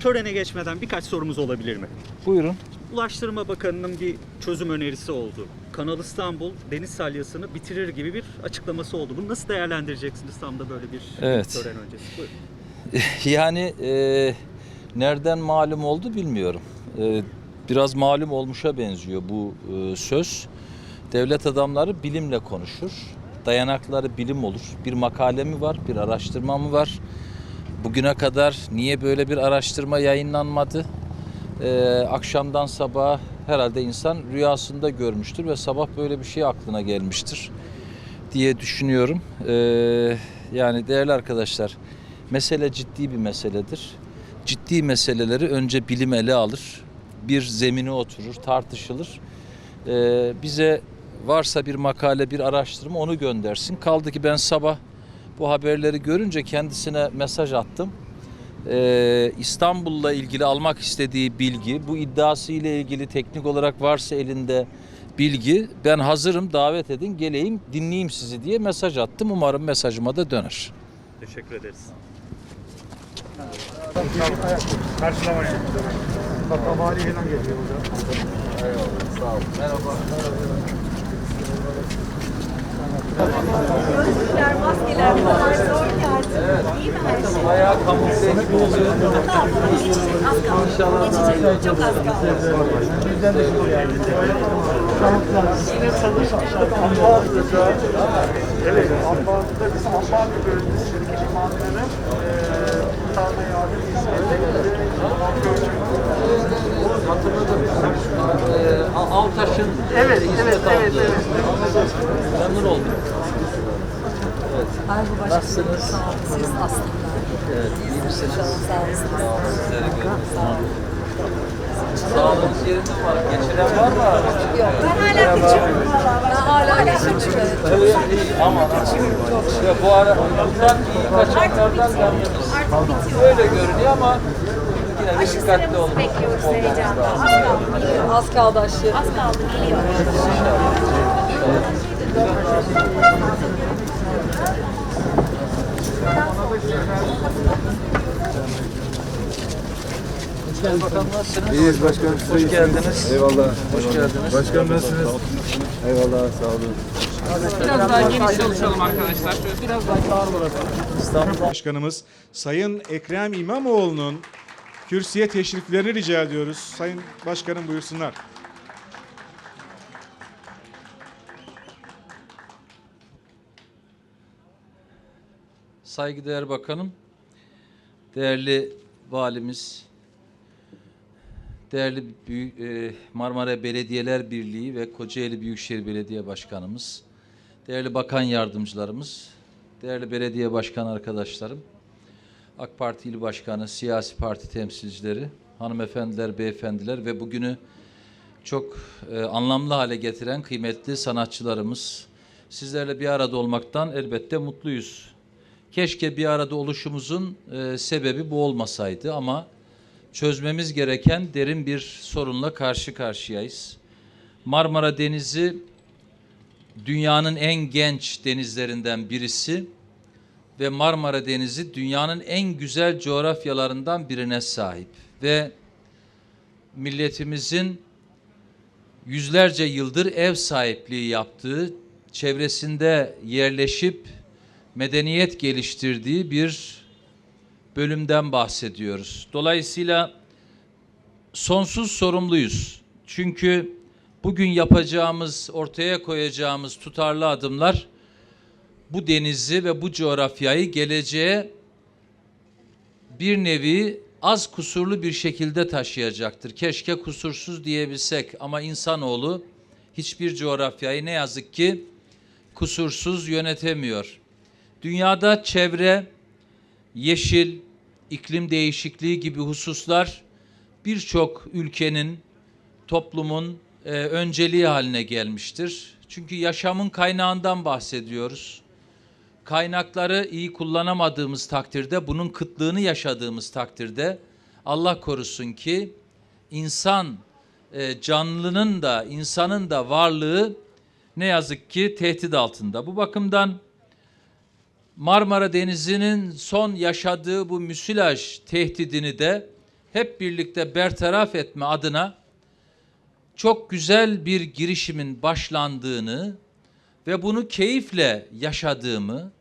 Törene geçmeden birkaç sorumuz olabilir mi? Buyurun. Ulaştırma Bakanı'nın bir çözüm önerisi oldu. Kanal İstanbul deniz salyasını bitirir gibi bir açıklaması oldu. Bunu nasıl değerlendireceksiniz tam da böyle bir Evet. tören öncesi? Buyurun. Yani e, nereden malum oldu bilmiyorum. E, biraz malum olmuşa benziyor bu e, söz. Devlet adamları bilimle konuşur. Dayanakları bilim olur. Bir makale mi var, bir araştırma mı var? Bugüne kadar niye böyle bir araştırma yayınlanmadı? E, akşamdan sabaha herhalde insan rüyasında görmüştür ve sabah böyle bir şey aklına gelmiştir diye düşünüyorum. E, yani değerli arkadaşlar, mesele ciddi bir meseledir. Ciddi meseleleri önce bilim ele alır, bir zemine oturur, tartışılır. Ee, bize varsa bir makale, bir araştırma onu göndersin. Kaldı ki ben sabah bu haberleri görünce kendisine mesaj attım. Ee, İstanbul'la ilgili almak istediği bilgi, bu iddiası ile ilgili teknik olarak varsa elinde bilgi, ben hazırım davet edin geleyim dinleyeyim sizi diye mesaj attım. Umarım mesajıma da döner. Teşekkür ederiz. Karşılamaya. Bak havali falan geliyor burada. Gözlükler, maskeler bu kadar zor ki artık. İyi mi her şey? Bayağı kamufle gibi oluyor. Az kaldı. Geçecek. Çok az kaldı. Evet, ambarda bizim ambar gibi şirket imanları eee kurtarma yardım hizmetleri Hatırladım. Ee, Al- Altaş'ın Evet, evet, evet, aldığı. evet. Memnun oldum. Ay bu başkanım Nasılsınız? sağ olun. Siz aslında. Evet, iyi misiniz? Sağ olun. Sağ olun. Sizleri görüyorum. Sağlığınız yerinde mi var? Geçiren var mı? Yok. Ben hala küçüğüm. Ben hala evet. Aman aman. Ya bu ara bundan iyi kaçanlardan memnunuz. Öyle görünüyor ama yine de dikkatli olun. Bekliyoruz heyecanla. Az kaldı. Geliyor. Az kaldı aşı. Az kaldı. Geliyor. Bakalım nasılsınız? İyiyiz başkanım. siz Hoş iyisiniz. geldiniz. Eyvallah. Hoş geldiniz. Başkanım nasılsınız? Eyvallah sağ olun. Biraz daha geniş çalışalım arkadaşlar. Şöyle biraz daha İstanbul Başkanımız Sayın Ekrem İmamoğlu'nun kürsüye teşriflerini rica ediyoruz. Sayın Başkanım buyursunlar. Saygıdeğer Bakanım, değerli Valimiz, değerli e, Marmara Belediyeler Birliği ve Kocaeli Büyükşehir Belediye Başkanımız, değerli bakan yardımcılarımız, değerli belediye başkan arkadaşlarım, AK Parti İl Başkanı, siyasi parti temsilcileri, hanımefendiler, beyefendiler ve bugünü çok e, anlamlı hale getiren kıymetli sanatçılarımız, sizlerle bir arada olmaktan elbette mutluyuz. Keşke bir arada oluşumuzun e, sebebi bu olmasaydı ama çözmemiz gereken derin bir sorunla karşı karşıyayız. Marmara Denizi dünyanın en genç denizlerinden birisi ve Marmara Denizi dünyanın en güzel coğrafyalarından birine sahip ve milletimizin yüzlerce yıldır ev sahipliği yaptığı, çevresinde yerleşip medeniyet geliştirdiği bir bölümden bahsediyoruz. Dolayısıyla sonsuz sorumluyuz. Çünkü bugün yapacağımız, ortaya koyacağımız tutarlı adımlar bu denizi ve bu coğrafyayı geleceğe bir nevi az kusurlu bir şekilde taşıyacaktır. Keşke kusursuz diyebilsek ama insanoğlu hiçbir coğrafyayı ne yazık ki kusursuz yönetemiyor. Dünyada çevre, yeşil, iklim değişikliği gibi hususlar birçok ülkenin, toplumun e, önceliği haline gelmiştir. Çünkü yaşamın kaynağından bahsediyoruz. Kaynakları iyi kullanamadığımız takdirde, bunun kıtlığını yaşadığımız takdirde Allah korusun ki insan e, canlının da insanın da varlığı ne yazık ki tehdit altında. Bu bakımdan Marmara Denizi'nin son yaşadığı bu müsilaj tehdidini de hep birlikte bertaraf etme adına çok güzel bir girişimin başlandığını ve bunu keyifle yaşadığımı,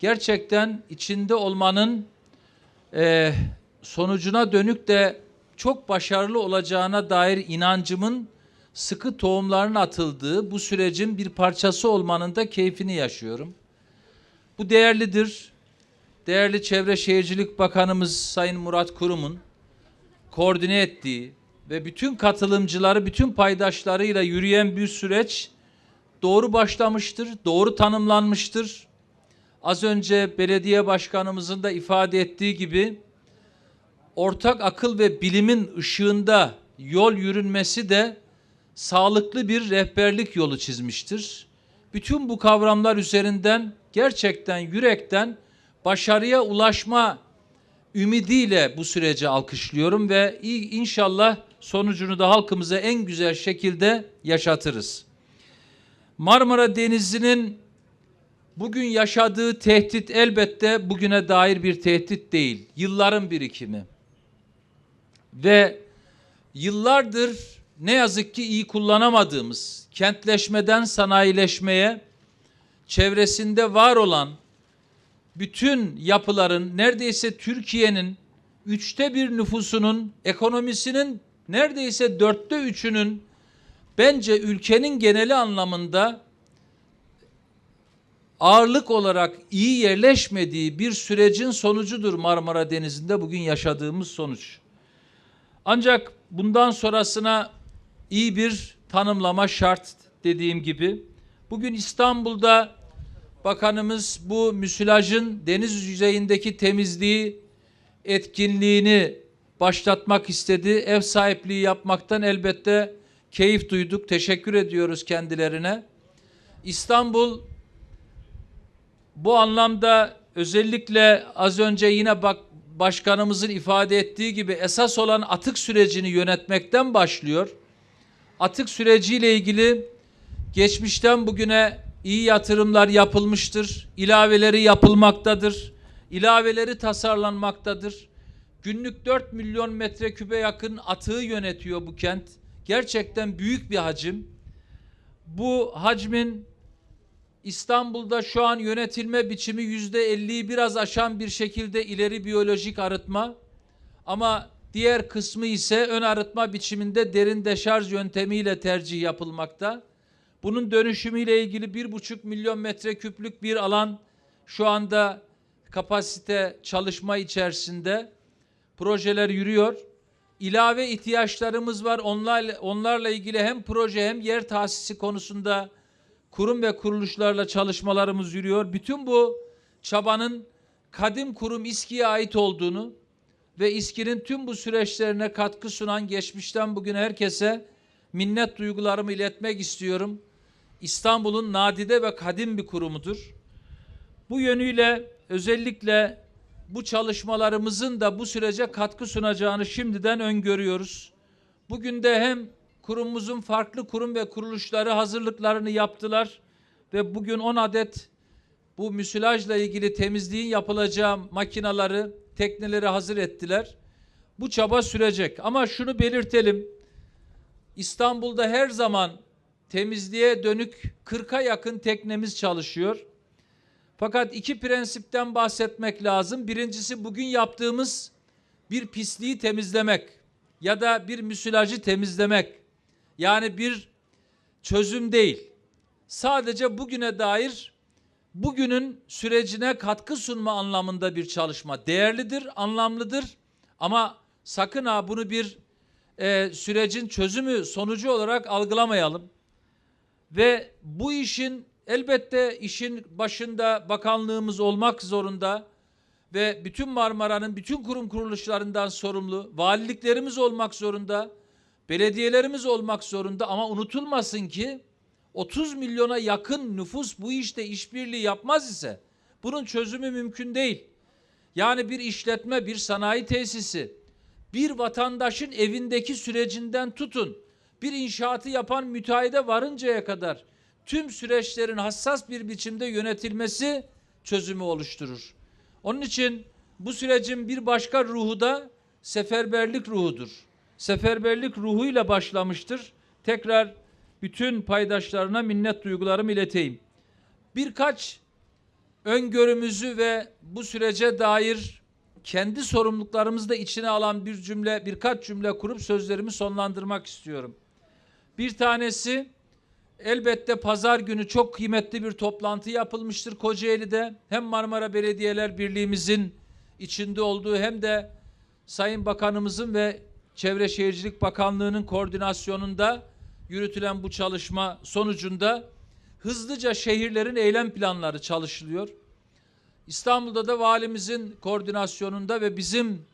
gerçekten içinde olmanın eee, sonucuna dönük de çok başarılı olacağına dair inancımın sıkı tohumların atıldığı bu sürecin bir parçası olmanın da keyfini yaşıyorum. Bu değerlidir. Değerli Çevre Şehircilik Bakanımız Sayın Murat Kurum'un koordine ettiği ve bütün katılımcıları, bütün paydaşlarıyla yürüyen bir süreç doğru başlamıştır, doğru tanımlanmıştır. Az önce belediye başkanımızın da ifade ettiği gibi ortak akıl ve bilimin ışığında yol yürünmesi de sağlıklı bir rehberlik yolu çizmiştir. Bütün bu kavramlar üzerinden gerçekten yürekten başarıya ulaşma ümidiyle bu süreci alkışlıyorum ve inşallah sonucunu da halkımıza en güzel şekilde yaşatırız. Marmara Denizi'nin bugün yaşadığı tehdit elbette bugüne dair bir tehdit değil. Yılların birikimi. Ve yıllardır ne yazık ki iyi kullanamadığımız kentleşmeden sanayileşmeye çevresinde var olan bütün yapıların neredeyse Türkiye'nin üçte bir nüfusunun ekonomisinin neredeyse dörtte üçünün bence ülkenin geneli anlamında ağırlık olarak iyi yerleşmediği bir sürecin sonucudur Marmara Denizi'nde bugün yaşadığımız sonuç. Ancak bundan sonrasına iyi bir tanımlama şart dediğim gibi. Bugün İstanbul'da bakanımız bu müsilajın deniz yüzeyindeki temizliği etkinliğini başlatmak istedi. Ev sahipliği yapmaktan elbette keyif duyduk. Teşekkür ediyoruz kendilerine. İstanbul bu anlamda özellikle az önce yine bak başkanımızın ifade ettiği gibi esas olan atık sürecini yönetmekten başlıyor. Atık süreciyle ilgili geçmişten bugüne iyi yatırımlar yapılmıştır. İlaveleri yapılmaktadır. İlaveleri tasarlanmaktadır. Günlük 4 milyon metrekübe yakın atığı yönetiyor bu kent. Gerçekten büyük bir hacim. Bu hacmin İstanbul'da şu an yönetilme biçimi yüzde elliyi biraz aşan bir şekilde ileri biyolojik arıtma ama diğer kısmı ise ön arıtma biçiminde derin deşarj yöntemiyle tercih yapılmakta. Bunun dönüşümüyle ilgili bir buçuk milyon metreküplük bir alan şu anda kapasite çalışma içerisinde projeler yürüyor. İlave ihtiyaçlarımız var. Onlarla, onlarla ilgili hem proje hem yer tahsisi konusunda kurum ve kuruluşlarla çalışmalarımız yürüyor. Bütün bu çabanın kadim kurum İSKİ'ye ait olduğunu ve İSKİ'nin tüm bu süreçlerine katkı sunan geçmişten bugüne herkese minnet duygularımı iletmek istiyorum. İstanbul'un nadide ve kadim bir kurumudur. Bu yönüyle özellikle bu çalışmalarımızın da bu sürece katkı sunacağını şimdiden öngörüyoruz. Bugün de hem kurumumuzun farklı kurum ve kuruluşları hazırlıklarını yaptılar ve bugün 10 adet bu müsilajla ilgili temizliğin yapılacağı makinaları, tekneleri hazır ettiler. Bu çaba sürecek ama şunu belirtelim. İstanbul'da her zaman temizliğe dönük 40'a yakın teknemiz çalışıyor. Fakat iki prensipten bahsetmek lazım. Birincisi bugün yaptığımız bir pisliği temizlemek ya da bir müsilajı temizlemek. Yani bir çözüm değil. Sadece bugüne dair bugünün sürecine katkı sunma anlamında bir çalışma değerlidir, anlamlıdır. Ama sakın ha bunu bir e, sürecin çözümü sonucu olarak algılamayalım. Ve bu işin elbette işin başında bakanlığımız olmak zorunda ve bütün Marmara'nın bütün kurum kuruluşlarından sorumlu valiliklerimiz olmak zorunda, belediyelerimiz olmak zorunda ama unutulmasın ki 30 milyona yakın nüfus bu işte işbirliği yapmaz ise bunun çözümü mümkün değil. Yani bir işletme, bir sanayi tesisi, bir vatandaşın evindeki sürecinden tutun, bir inşaatı yapan müteahhide varıncaya kadar tüm süreçlerin hassas bir biçimde yönetilmesi çözümü oluşturur. Onun için bu sürecin bir başka ruhu da seferberlik ruhudur. Seferberlik ruhuyla başlamıştır. Tekrar bütün paydaşlarına minnet duygularımı ileteyim. Birkaç öngörümüzü ve bu sürece dair kendi sorumluluklarımızı da içine alan bir cümle, birkaç cümle kurup sözlerimi sonlandırmak istiyorum. Bir tanesi elbette pazar günü çok kıymetli bir toplantı yapılmıştır Kocaeli'de. Hem Marmara Belediyeler Birliğimizin içinde olduğu hem de Sayın Bakanımızın ve Çevre Şehircilik Bakanlığı'nın koordinasyonunda yürütülen bu çalışma sonucunda hızlıca şehirlerin eylem planları çalışılıyor. İstanbul'da da valimizin koordinasyonunda ve bizim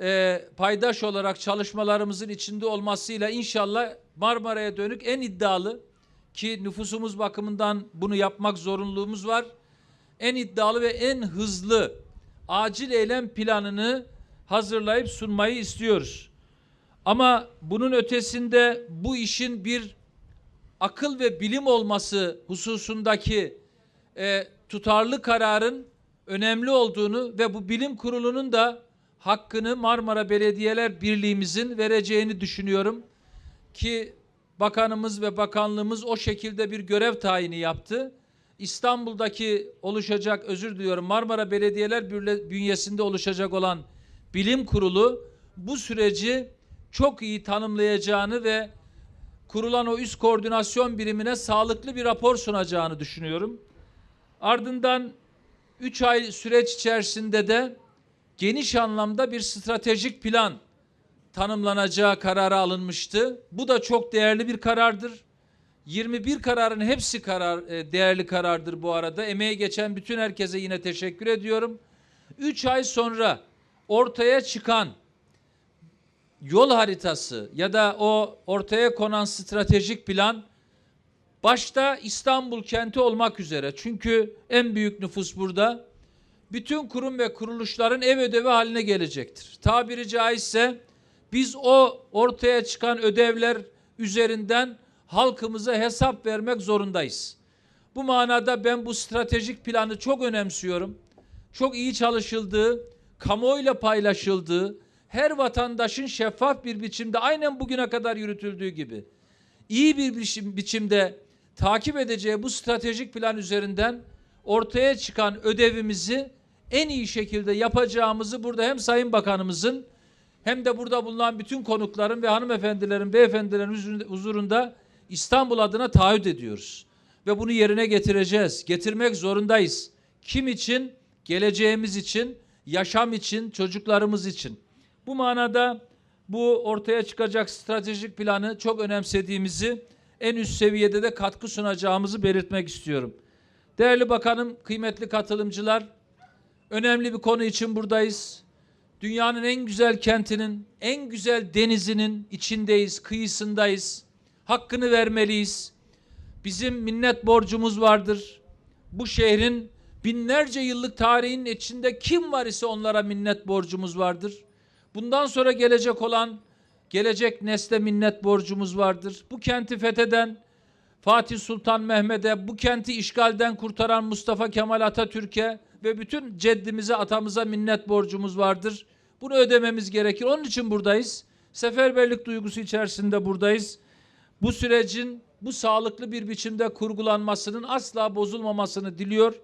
e, paydaş olarak çalışmalarımızın içinde olmasıyla inşallah Marmara'ya dönük en iddialı ki nüfusumuz bakımından bunu yapmak zorunluluğumuz var. En iddialı ve en hızlı acil eylem planını hazırlayıp sunmayı istiyoruz. Ama bunun ötesinde bu işin bir akıl ve bilim olması hususundaki e, tutarlı kararın önemli olduğunu ve bu bilim kurulunun da hakkını Marmara Belediyeler Birliğimizin vereceğini düşünüyorum ki bakanımız ve bakanlığımız o şekilde bir görev tayini yaptı. İstanbul'daki oluşacak özür diliyorum Marmara Belediyeler bünyesinde oluşacak olan bilim kurulu bu süreci çok iyi tanımlayacağını ve kurulan o üst koordinasyon birimine sağlıklı bir rapor sunacağını düşünüyorum. Ardından 3 ay süreç içerisinde de geniş anlamda bir stratejik plan tanımlanacağı kararı alınmıştı. Bu da çok değerli bir karardır. 21 kararın hepsi karar e, değerli karardır bu arada. Emeği geçen bütün herkese yine teşekkür ediyorum. 3 ay sonra ortaya çıkan yol haritası ya da o ortaya konan stratejik plan başta İstanbul kenti olmak üzere çünkü en büyük nüfus burada bütün kurum ve kuruluşların ev ödevi haline gelecektir. Tabiri caizse biz o ortaya çıkan ödevler üzerinden halkımıza hesap vermek zorundayız. Bu manada ben bu stratejik planı çok önemsiyorum. Çok iyi çalışıldığı, kamuoyuyla paylaşıldığı, her vatandaşın şeffaf bir biçimde aynen bugüne kadar yürütüldüğü gibi iyi bir biçim, biçimde takip edeceği bu stratejik plan üzerinden ortaya çıkan ödevimizi en iyi şekilde yapacağımızı burada hem Sayın Bakanımızın hem de burada bulunan bütün konukların ve hanımefendilerin, beyefendilerin huzurunda İstanbul adına taahhüt ediyoruz. Ve bunu yerine getireceğiz. Getirmek zorundayız. Kim için? Geleceğimiz için, yaşam için, çocuklarımız için. Bu manada bu ortaya çıkacak stratejik planı çok önemsediğimizi, en üst seviyede de katkı sunacağımızı belirtmek istiyorum. Değerli bakanım, kıymetli katılımcılar, önemli bir konu için buradayız. Dünyanın en güzel kentinin, en güzel denizinin içindeyiz, kıyısındayız. Hakkını vermeliyiz. Bizim minnet borcumuz vardır. Bu şehrin binlerce yıllık tarihinin içinde kim var ise onlara minnet borcumuz vardır. Bundan sonra gelecek olan, gelecek nesle minnet borcumuz vardır. Bu kenti fetheden Fatih Sultan Mehmet'e, bu kenti işgalden kurtaran Mustafa Kemal Atatürk'e ve bütün ceddimize, atamıza minnet borcumuz vardır. Bunu ödememiz gerekir. Onun için buradayız. Seferberlik duygusu içerisinde buradayız. Bu sürecin bu sağlıklı bir biçimde kurgulanmasının asla bozulmamasını diliyor.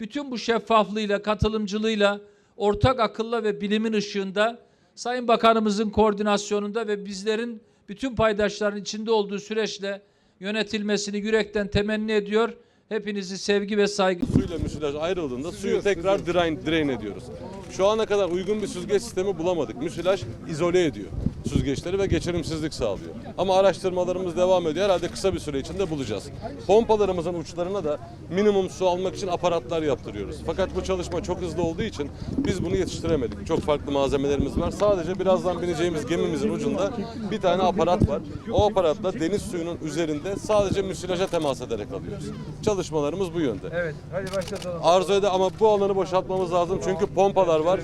Bütün bu şeffaflığıyla, katılımcılığıyla, ortak akılla ve bilimin ışığında Sayın Bakanımızın koordinasyonunda ve bizlerin bütün paydaşların içinde olduğu süreçle yönetilmesini yürekten temenni ediyor. Hepinizi sevgi ve saygı suyla müsilaj ayrıldığında suyu tekrar drain, drain ediyoruz. Şu ana kadar uygun bir süzgeç sistemi bulamadık. Müsilaj izole ediyor süzgeçleri ve geçirimsizlik sağlıyor. Ama araştırmalarımız devam ediyor. Herhalde kısa bir süre içinde bulacağız. Pompalarımızın uçlarına da minimum su almak için aparatlar yaptırıyoruz. Fakat bu çalışma çok hızlı olduğu için biz bunu yetiştiremedik. Çok farklı malzemelerimiz var. Sadece birazdan bineceğimiz gemimizin ucunda bir tane aparat var. O aparatla deniz suyunun üzerinde sadece müsilaja temas ederek alıyoruz. Çalışmalarımız bu yönde. Evet, hadi başlatalım. Arzu ede ama bu alanı boşaltmamız lazım çünkü pompalar var,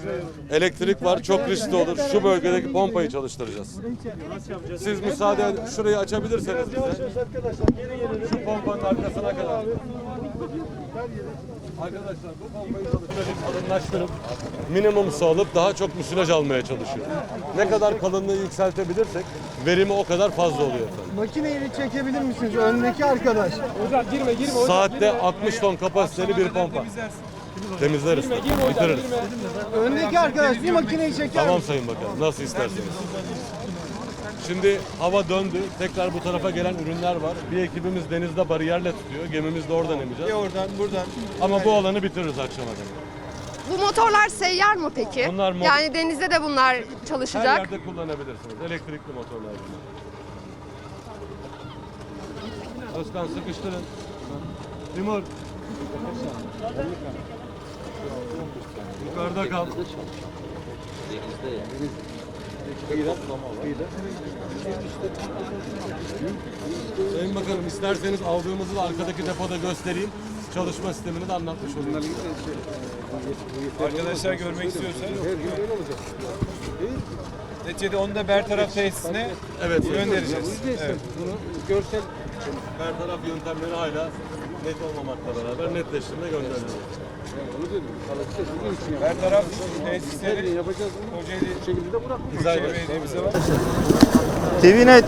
elektrik var, çok riskli olur. Şu bölgedeki pompayı çalıştıracağız. Siz müsaade edin, şurayı açabilirseniz bize. Şu pompanın arkasına kadar. Arkadaşlar bu bombayı çalıştırıp kalınlaştırıp minimum su alıp daha çok müsilaj almaya çalışıyor. Ne kadar kalınlığı yükseltebilirsek verimi o kadar fazla oluyor efendim. Makineyi çekebilir misiniz? Öndeki arkadaş. Saatte 60 ton kapasiteli bir pompa. Temizleriz. Bitiririz. Öndeki arkadaş bir makineyi çeker Tamam Sayın Bakan. Nasıl isterseniz. Şimdi hava döndü. Tekrar bu tarafa gelen ürünler var. Bir ekibimiz denizde bariyerle tutuyor. Gemimiz de oradan emeceğiz. Oradan buradan. Ama bu alanı bitiririz akşama kadar. Bu motorlar seyyar mı peki? Bunlar mo- yani denizde de bunlar Her çalışacak. yerde kullanabilirsiniz. Elektrikli motorlar bunlar. Özkan sıkıştırın. Timur. Yukarıda kal. Sayın Bakanım isterseniz aldığımızı da arkadaki depoda göstereyim. Çalışma sistemini de anlatmış olayım. Arkadaşlar görmek istiyorsa. Neticede onu da bertaraf tesisine Evet. göndereceğiz. Evet. Bunu görsel bertaraf yöntemleri hala net olmamakla beraber netleştirme göndereceğiz. Bertaraf tesisleri Kocaeli Büyükşehir Belediye'mize var. TVNet.